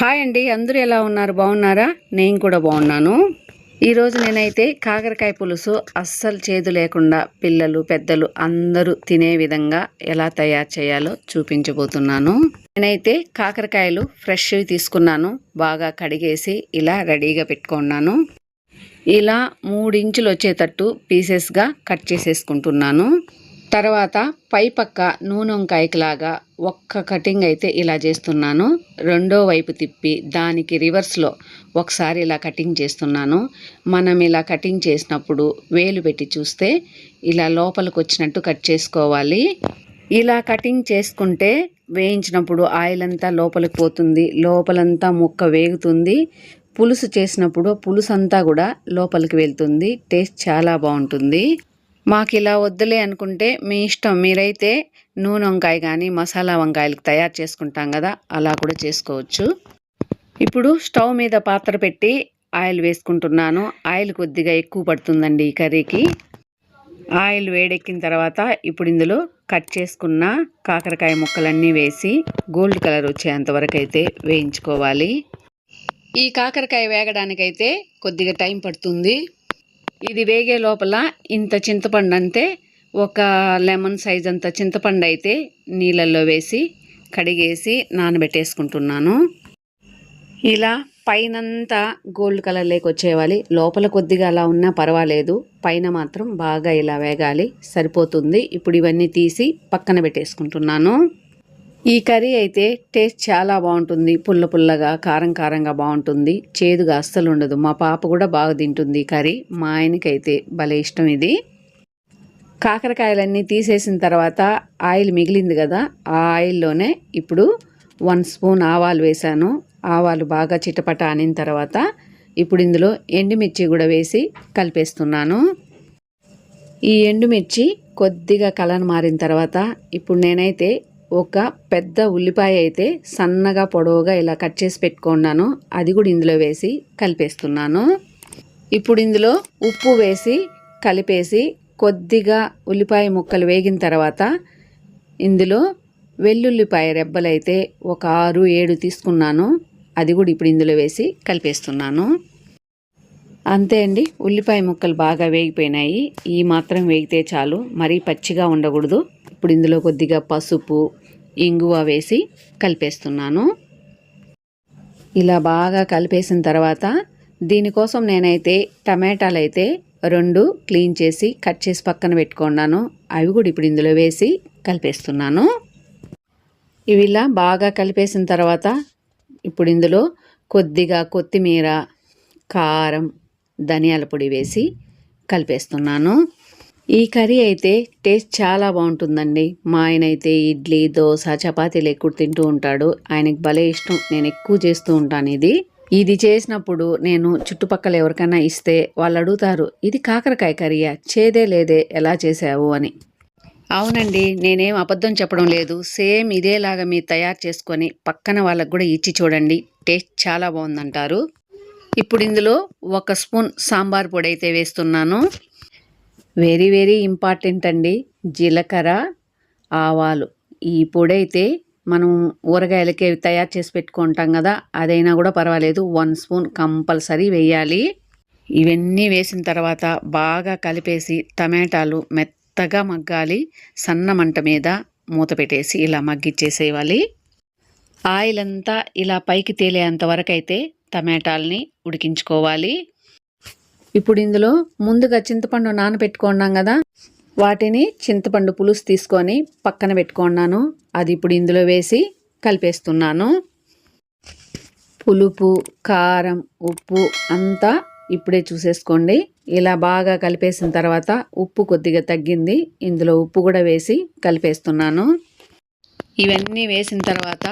Hi అండి అందరూ ఎలా ఉన్నారు? బాగున్నారా? నేను కూడా బాగున్నాను. ఈరోజు నేనైతే కాకరకాయ పులుసు అస్సలు చేదు లేకుండా పిల్లలు పెద్దలు అందరూ తినే విధంగా ఎలా తయారు చేయాలో చూపించబోతున్నాను. నేనైతే కాకరకాయలు ఫ్రెష్వి తీసుకున్నాను బాగా కడిగేసి ఇలా రెడీగా పెట్టుకున్నాను. ఇలా మూడించులు వచ్చేటట్టు పీసెస్గా కట్ చేసేసుకుంటున్నాను. తర్వాత పై పక్క నూనె వంకాయకిలాగా ఒక్క కటింగ్ అయితే ఇలా చేస్తున్నాను. రెండో వైపు తిప్పి దానికి రివర్స్లో ఒకసారి ఇలా కటింగ్ చేస్తున్నాను. మనం ఇలా కటింగ్ చేసినప్పుడు వేలు పెట్టి చూస్తే ఇలా లోపలికి వచ్చినట్టు కట్ చేసుకోవాలి. ఇలా కటింగ్ చేసుకుంటే వేయించినప్పుడు ఆయిల్ అంతా లోపలికి పోతుంది. లోపలంతా ముక్క వేగుతుంది. పులుసు చేసినప్పుడు పులుసు అంతా కూడా లోపలికి వెళ్తుంది. టేస్ట్ చాలా బాగుంటుంది. మాకు ఇలా వద్దులే అనుకుంటే మీ ఇష్టం. మీరైతే నూనె వంకాయ కానీ మసాలా వంకాయలకు తయారు చేసుకుంటాం కదా అలా కూడా చేసుకోవచ్చు. ఇప్పుడు స్టవ్ మీద పాత్ర పెట్టి ఆయిల్ వేసుకుంటున్నాను. ఆయిల్ కొద్దిగా ఎక్కువ పడుతుందండి ఈ కర్రీకి. ఆయిల్ వేడెక్కిన తర్వాత ఇప్పుడు ఇందులో కట్ చేసుకున్న కాకరకాయ ముక్కలన్నీ వేసి గోల్డ్ కలర్ వచ్చేంత వరకు అయితే వేయించుకోవాలి. ఈ కాకరకాయ వేగడానికైతే కొద్దిగా టైం పడుతుంది. ఇది వేగే లోపల ఇంత చింతపండు అంతే ఒక లెమన్ సైజ్ అంత చింతపండు అయితే నీళ్ళల్లో వేసి కడిగేసి నానబెట్టేసుకుంటున్నాను. ఇలా పైనంతా గోల్డ్ కలర్ లేక వచ్చేవాలి లోపల కొద్దిగా అలా ఉన్నా పర్వాలేదు. పైన మాత్రం బాగా ఇలా వేగాలి. సరిపోతుంది. ఇప్పుడు ఇవన్నీ తీసి పక్కన పెట్టేసుకుంటున్నాను. ఈ కర్రీ అయితే టేస్ట్ చాలా బాగుంటుంది. పుల్ల పుల్లగా కారం కారంగా బాగుంటుంది. చేదుగా అస్సలు ఉండదు. మా పాప కూడా బాగా తింటుంది కర్రీ. మా ఆయనకైతే భలే ఇష్టం ఇది. కాకరకాయలన్నీ తీసేసిన తర్వాత ఆయిల్ మిగిలింది కదా ఆ ఆయిల్లోనే ఇప్పుడు వన్ స్పూన్ ఆవాలు వేశాను. ఆవాలు బాగా చిటపట అనిన తర్వాత ఇప్పుడు ఇందులో ఎండుమిర్చి కూడా వేసి కలిపేస్తున్నాను. ఈ ఎండుమిర్చి కొద్దిగా కలర్ మారిన తర్వాత ఇప్పుడు నేనైతే ఒక పెద్ద ఉల్లిపాయ అయితే సన్నగా పొడవుగా ఇలా కట్ చేసి పెట్టుకున్నాను. అది కూడా ఇందులో వేసి కలిపేస్తున్నాను. ఇప్పుడు ఇందులో ఉప్పు వేసి కలిపేసి కొద్దిగా ఉల్లిపాయ ముక్కలు వేగిన తర్వాత ఇందులో వెల్లుల్లిపాయ రెబ్బలైతే ఒక ఆరు ఏడు తీసుకున్నాను. అది కూడా ఇప్పుడు ఇందులో వేసి కలిపేస్తున్నాను. అంతే అండి. ఉల్లిపాయ ముక్కలు బాగా వేగిపోయినాయి. ఈ మాత్రం వేగితే చాలు. మరీ పచ్చిగా ఉండకూడదు. ఇప్పుడు ఇందులో కొద్దిగా పసుపు ఇంగువ వేసి కలిపేస్తున్నాను. ఇలా బాగా కలిపేసిన తర్వాత దీనికోసం నేనైతే టమాటాలు అయితే రెండు క్లీన్ చేసి కట్ చేసి పక్కన పెట్టుకున్నాను. అవి కూడా ఇప్పుడు ఇందులో వేసి కలిపేస్తున్నాను. ఇవి ఇలా బాగా కలిపేసిన తర్వాత ఇప్పుడు ఇందులో కొద్దిగా కొత్తిమీర కారం ధనియాల పొడి వేసి కలిపేస్తున్నాను. ఈ కర్రీ అయితే టేస్ట్ చాలా బాగుంటుందండి. మా ఆయన అయితే ఇడ్లీ దోశ చపాతీలు ఎక్కువ తింటూ ఉంటాడు. ఆయనకి భలే ఇష్టం. నేను ఎక్కువ చేస్తూ ఉంటాను ఇది. ఇది చేసినప్పుడు నేను చుట్టుపక్కల ఎవరికైనా ఇస్తే వాళ్ళు అడుగుతారు ఇది కాకరకాయ కర్రీయా? చేదే లేదే? ఎలా చేసావు అని. అవునండి నేనేం అబద్ధం చెప్పడం లేదు. సేమ్ ఇదేలాగా మీరు తయారు చేసుకొని పక్కన వాళ్ళకు కూడా ఇచ్చి చూడండి. టేస్ట్ చాలా బాగుందంటారు. ఇప్పుడు ఇందులో ఒక స్పూన్ సాంబార్ పొడి అయితే వేస్తున్నాను. వెరీ వెరీ ఇంపార్టెంట్ అండి. జీలకర్ర ఆవాలు. ఈ పొడి అయితే మనం ఊరగాయలకి తయారు చేసి పెట్టుకుంటాం కదా అదైనా కూడా పర్వాలేదు. వన్ స్పూన్ కంపల్సరీ వేయాలి. ఇవన్నీ వేసిన తర్వాత బాగా కలిపేసి టమాటాలు మెత్తగా మగ్గాలి. సన్న మంట మీద మూత పెట్టేసి ఇలా మగ్గిచ్చేసేయాలి. ఆయిల్ అంతా ఇలా పైకి తేలేంత వరకు అయితే టమాటాలని ఉడికించుకోవాలి. ఇప్పుడు ఇందులో ముందుగా చింతపండు నానబెట్టుకున్నాం కదా వాటిని చింతపండు పులుసు తీసుకొని పక్కన పెట్టుకున్నాను. అది ఇప్పుడు ఇందులో వేసి కలిపేస్తున్నాను. పులుపు కారం ఉప్పు అంతా ఇప్పుడే చూసేసుకోండి. ఇలా బాగా కలిపేసిన తర్వాత ఉప్పు కొద్దిగా తగ్గింది. ఇందులో ఉప్పు కూడా వేసి కలిపేస్తున్నాను. ఇవన్నీ వేసిన తర్వాత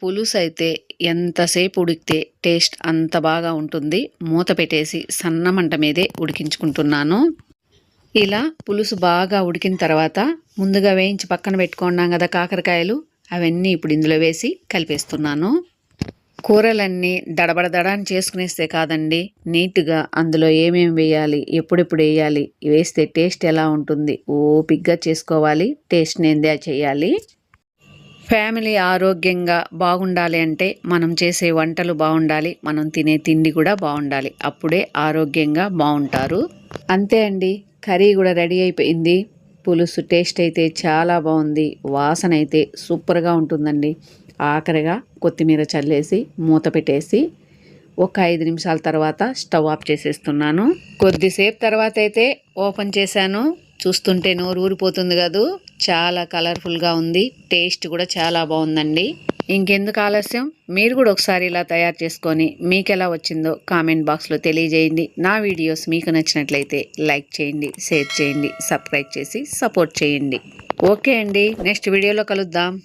పులుసు అయితే ఎంతసేపు ఉడికితే టేస్ట్ అంత బాగా ఉంటుంది. మూత పెట్టేసి సన్న మంట మీదే ఉడికించుకుంటున్నాను. ఇలా పులుసు బాగా ఉడికిన తర్వాత ముందుగా వేయించి పక్కన పెట్టుకున్నాం కదా కాకరకాయలు అవన్నీ ఇప్పుడు ఇందులో వేసి కలిపేస్తున్నాను. కూరలన్నీ దడబడదడాన్ని చేసుకునేస్తే కాదండి నీట్గా అందులో ఏమేమి వేయాలి ఎప్పుడెప్పుడు వేయాలి వేస్తే టేస్ట్ ఎలా ఉంటుంది ఓపిగ్గా చేసుకోవాలి టేస్ట్ నేందే చేయాలి. ఫ్యామిలీ ఆరోగ్యంగా బాగుండాలి అంటే మనం చేసే వంటలు బాగుండాలి మనం తినే తిండి కూడా బాగుండాలి. అప్పుడే ఆరోగ్యంగా బాగుంటారు. అంతే అండి కర్రీ కూడా రెడీ అయిపోయింది. పులుసు టేస్ట్ అయితే చాలా బాగుంది. వాసన అయితే సూపర్గా ఉంటుందండి. ఆఖరిగా కొత్తిమీర చల్లేసి మూత పెట్టేసి ఒక ఐదు నిమిషాల తర్వాత స్టవ్ ఆఫ్ చేసేస్తున్నాను. కొద్దిసేపు తర్వాత అయితే ఓపెన్ చేశాను. చూస్తుంటే నోరు ఊరిపోతుంది కదూ. చాలా కలర్ఫుల్గా ఉంది. టేస్ట్ కూడా చాలా బాగుందండి. ఇంకెందుకు ఆలస్యం? మీరు కూడా ఒకసారి ఇలా తయారు చేసుకొని మీకు ఎలా వచ్చిందో కామెంట్ బాక్స్లో తెలియజేయండి. నా వీడియోస్ మీకు నచ్చినట్లయితే లైక్ చేయండి షేర్ చేయండి సబ్స్క్రైబ్ చేసి సపోర్ట్ చేయండి. ఓకే అండి. నెక్స్ట్ వీడియోలో కలుద్దాం.